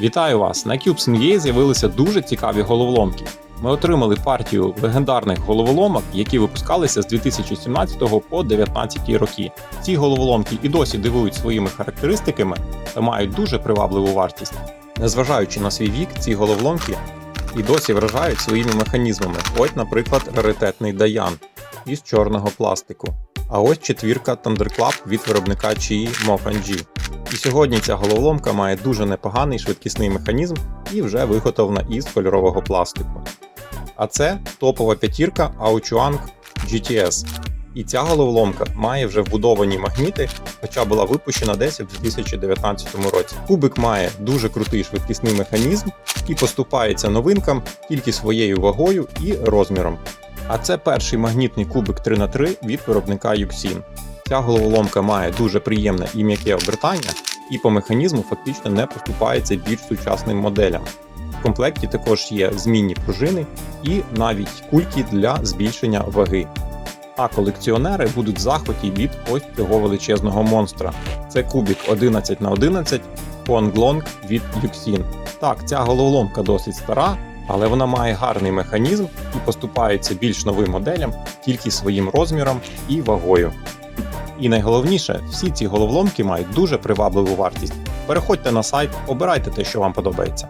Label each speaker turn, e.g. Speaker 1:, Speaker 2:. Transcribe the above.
Speaker 1: Вітаю вас! На CubeSNA з'явилися дуже цікаві головоломки. Ми отримали партію легендарних головоломок, які випускалися з 2017 по 2019 роки. Ці головоломки і досі дивують своїми характеристиками та мають дуже привабливу вартість. Незважаючи на свій вік, ці головоломки і досі вражають своїми механізмами. Ось, наприклад, раритетний Даян із чорного пластику. А ось четвірка Thunderclap від виробника Чиї Mokan І сьогодні ця головоломка має дуже непоганий швидкісний механізм і вже виготовлена із кольорового пластику. А це топова п'ятірка Auchuang GTS. І ця головоломка має вже вбудовані магніти, хоча була випущена десь у 2019 році. Кубик має дуже крутий швидкісний механізм і поступається новинкам тільки своєю вагою і розміром. А це перший магнітний кубик 3х3 від виробника Yuxin. Ця головоломка має дуже приємне і м'яке обертання, і по механізму фактично не поступається більш сучасним моделям. В комплекті також є змінні пружини і навіть кульки для збільшення ваги. А колекціонери будуть в захваті від ось цього величезного монстра. Це кубік 11 на 11 Huanglong від Yuxin. Так, ця головоломка досить стара, але вона має гарний механізм і поступається більш новим моделям тільки своїм розміром і вагою. І найголовніше, всі ці головоломки мають дуже привабливу вартість. Переходьте на сайт, обирайте те, що вам подобається.